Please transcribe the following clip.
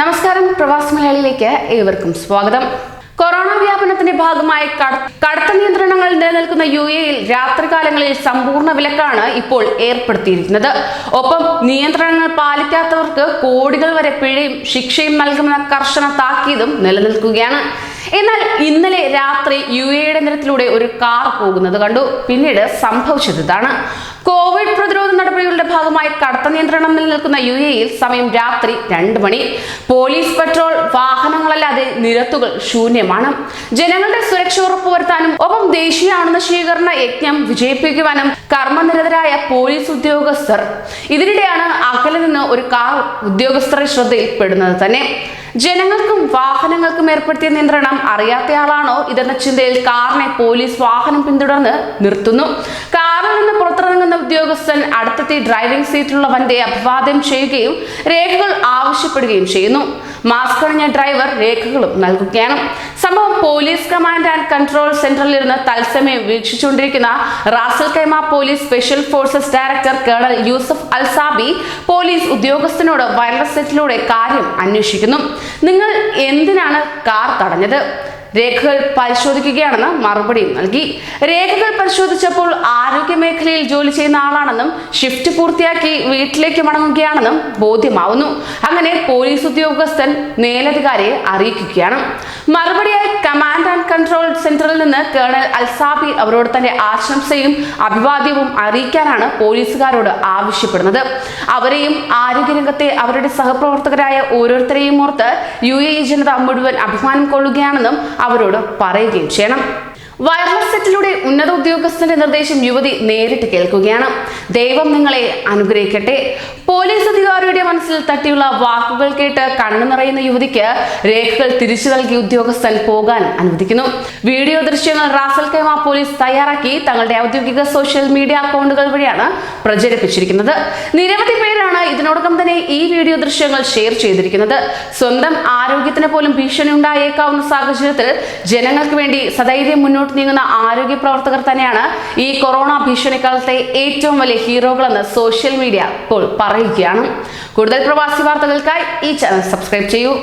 നമസ്കാരം പ്രവാസി മലയാളിയിലേക്ക് ഏവർക്കും സ്വാഗതം. കൊറോണ വ്യാപനത്തിന്റെ ഭാഗമായി കടുത്ത നിയന്ത്രണങ്ങൾ നിലനിൽക്കുന്ന യു എയിൽ രാത്രികാലങ്ങളിൽ സമ്പൂർണ വിലക്കാണ് ഇപ്പോൾ ഏർപ്പെടുത്തിയിരിക്കുന്നത്. ഒപ്പം നിയന്ത്രണങ്ങൾ പാലിക്കാത്തവർക്ക് കോടികൾ വരെ പിഴയും ശിക്ഷയും നൽകുന്ന കർശന താക്കീതും നിലനിൽക്കുകയാണ്. എന്നാൽ ഇന്നലെ രാത്രി യു എയുടെ നിരത്തിലൂടെ ഒരു കാർ പോകുന്നത് കണ്ടു. പിന്നീട് സംഭവിച്ചത് ഇതാണ്. കോവിഡ് പ്രതിരോധ നടപടികളുടെ ഭാഗമായി കടത്ത നിയന്ത്രണം നിലനിൽക്കുന്ന യു എയിൽ സമയം രാത്രി രണ്ട് മണി. പോലീസ് പെട്രോൾ വാഹനങ്ങളല്ലാതെ നിരത്തുകൾ ശൂന്യമാണ്. ജനങ്ങളുടെ സുരക്ഷ ഉറപ്പുവരുത്താനും ഒപ്പം ദേശീയ ആണെന്ന സ്വീകരണ യജ്ഞം വിജയിപ്പിക്കുവാനും കർമ്മനിരതരായ പോലീസ് ഉദ്യോഗസ്ഥർ ഇതിനിടെയാണ് അകലെ നിന്ന് ഒരു കാർ ഉദ്യോഗസ്ഥരുടെ ശ്രദ്ധയിൽപ്പെടുന്നത് തന്നെ. ജനങ്ങൾക്കും വാഹനങ്ങൾക്കും ഏർപ്പെടുത്തിയ നിയന്ത്രണം അറിയാത്തയാളാണോ ഇതെന്ന ചിന്തയിൽ കാറിനെ പോലീസ് വാഹനം പിന്തുടർന്ന് നിർത്തുന്നു. കാറിൽ നിന്ന് പുറത്തിറങ്ങുന്ന ഉദ്യോഗസ്ഥൻ അടുത്തെത്തി ഡ്രൈവിംഗ് സീറ്റിലുള്ളവന്റെ അഭിവാദ്യം ചെയ്യുകയും രേഖകൾ ആവശ്യപ്പെടുകയും ചെയ്യുന്നു. മാസ്ക് അണിഞ്ഞ ഡ്രൈവർ രേഖകളും നൽകുകയാണ്. സംഭവം പോലീസ് കമാൻഡ് ആൻഡ് കൺട്രോൾ സെന്ററിൽ ഇരുന്ന് തത്സമയം വീക്ഷിച്ചുകൊണ്ടിരിക്കുന്ന Ras al Khaimah police special forces director colonel Yusuf Al Sabi police ഉദ്യോഗസ്ഥനോട് wireless സെറ്റിലൂടെ കാര്യം അന്വേഷിക്കുന്നു. നിങ്ങൾ എന്തിനാണ് കാർ തടഞ്ഞത്? രേഖകൾ പരിശോധിക്കുകയാണെന്ന് മറുപടിയും നൽകി. രേഖകൾ പരിശോധിച്ചപ്പോൾ ആരോഗ്യ മേഖലയിൽ ജോലി ചെയ്യുന്ന ആളാണെന്നും ഷിഫ്റ്റ് പൂർത്തിയാക്കി വീട്ടിലേക്ക് മടങ്ങുകയാണെന്നും ബോധ്യമാവുന്നു. അങ്ങനെ പോലീസ് ഉദ്യോഗസ്ഥൻ മേലധികാരിയെ അറിയിക്കുകയാണ്. മറുപടിയായി കമാൻഡ് ആൻഡ് കൺട്രോൾ സെന്ററിൽ നിന്ന് കേണൽ അൽസാബി അവരോട് തന്റെ ആശംസയും അഭിവാദ്യവും അറിയിക്കാനാണ് പോലീസുകാരോട് ആവശ്യപ്പെടുന്നത്. അവരെയും ആരോഗ്യരംഗത്തെ അവരുടെ സഹപ്രവർത്തകരായ ഓരോരുത്തരെയും ഓർത്ത് യു എ ജനത മുഴുവൻ അഭിമാനം കൊള്ളുകയാണെന്നും അവരോട് പറയുകയും ചെയ്യണം. വയർലെസ് സെറ്റിലൂടെ ഉന്നത ഉദ്യോഗസ്ഥന്റെ നിർദ്ദേശം യുവതി നേരിട്ട് കേൾക്കുകയാണ്. ദൈവം നിങ്ങളെ അനുഗ്രഹിക്കട്ടെ. പോലീസ് അധികാരിയുടെ മനസ്സിൽ തട്ടിയുള്ള വാക്കുകൾ കേട്ട് കണ്ണു നിറയുന്ന യുവതിക്ക് രേഖകൾ തിരിച്ചു നൽകി ഉദ്യോഗസ്ഥൻ പോകാൻ അനുവദിക്കുന്നു. വീഡിയോ ദൃശ്യങ്ങൾ റാസൽ കൈമ പോലീസ് തയ്യാറാക്കി തങ്ങളുടെ ഔദ്യോഗിക സോഷ്യൽ മീഡിയ അക്കൗണ്ടുകൾ വഴിയാണ് പ്രചരിപ്പിച്ചിരിക്കുന്നത്. നിരവധി പേരാണ് ഇതിനോടകം തന്നെ ഈ വീഡിയോ ദൃശ്യങ്ങൾ ഷെയർ ചെയ്തിരിക്കുന്നത്. സ്വന്തം ആരോഗ്യത്തിന് പോലും ഭീഷണി ഉണ്ടായേക്കാവുന്ന സാഹചര്യത്തിൽ ജനങ്ങൾക്ക് വേണ്ടി സധൈര്യം മുന്നോട്ട് നീങ്ങുന്ന ആരോഗ്യ പ്രവർത്തകർ തന്നെയാണ് ഈ കൊറോണ ഭീഷണിക്കാലത്തെ ഏറ്റവും വലിയ ഹീറോകളെന്ന് സോഷ്യൽ മീഡിയ ഇപ്പോൾ പറയുകയാണ്. കൂടുതൽ പ്രവാസി വാർത്തകൾക്കായി ഈ ചാനൽ സബ്സ്ക്രൈബ് ചെയ്യൂ.